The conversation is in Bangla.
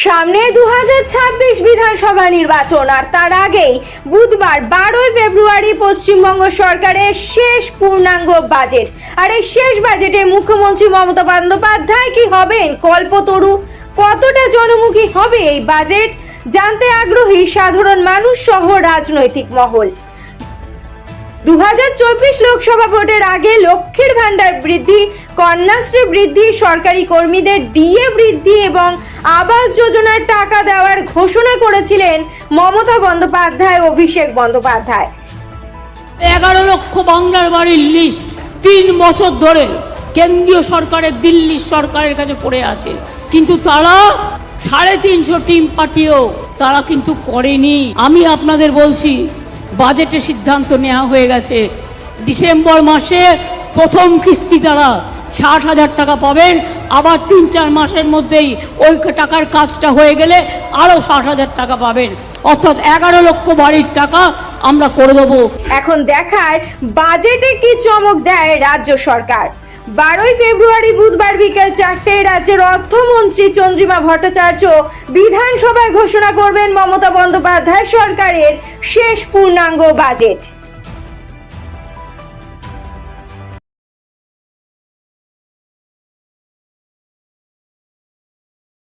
সামনে দু হাজার ছাব্বিশ বিধানসভা নির্বাচন, আর তার আগেই বুধবার বারোই ফেব্রুয়ারি পশ্চিমবঙ্গ সরকারের শেষ পূর্ণাঙ্গ বাজেট। আর এই শেষ বাজেটে মুখ্যমন্ত্রী মমতা বন্দ্যোপাধ্যায় কি হবেন? কল্পতরু, কতটা জনমুখী হবে এই বাজেট? জানতে আগ্রহী সাধারণ মানুষ সহ রাজনৈতিক মহল। দু হাজার চব্বিশ লোকসভা ভোটের আগে লক্ষ্মীর ভান্ডার বৃদ্ধি, কন্যাশ্রী বৃদ্ধি, সরকারি কর্মীদের ডিএ বৃদ্ধি এবং আবাস যোজনার টাকা দেওয়ার ঘোষণা করেছিলেন মমতা বন্দ্যোপাধ্যায় অভিষেক বন্দ্যোপাধ্যায়। এগারো লক্ষ বাংলার বাড়ির লিস্ট তিন বছর ধরে কেন্দ্রীয় সরকারের দিল্লি সরকারের কাছে পড়ে আছে। কিন্তু তারা সাড়ে তিনশো টিম পাঠিয়েও তারা কিন্তু করেনি। আমি আপনাদের বলছি বাজেটে সিদ্ধান্ত নেওয়া হয়ে গেছে। ডিসেম্বর মাসে প্রথম কিস্তি তারা ষাট হাজার টাকা পাবেন, আবার তিন চার মাসের মধ্যেই ওই টাকার কাজটা হয়ে গেলে আরও ষাট হাজার টাকা পাবেন। অর্থাৎ এগারো লক্ষ বাড়ির টাকা আমরা করে দেবো। এখন দেখার বাজেটে কি চমক দেয় রাজ্য সরকার? বারোই ফেব্রুয়ারি বুধবার বিকেল চারটে রাজ্যের অর্থমন্ত্রী চন্দ্রিমা ভট্টাচার্য বিধানসভায় ঘোষণা করবেন মমতা বন্দ্যোপাধ্যায় সরকারের শেষ পূর্ণাঙ্গ বাজেট।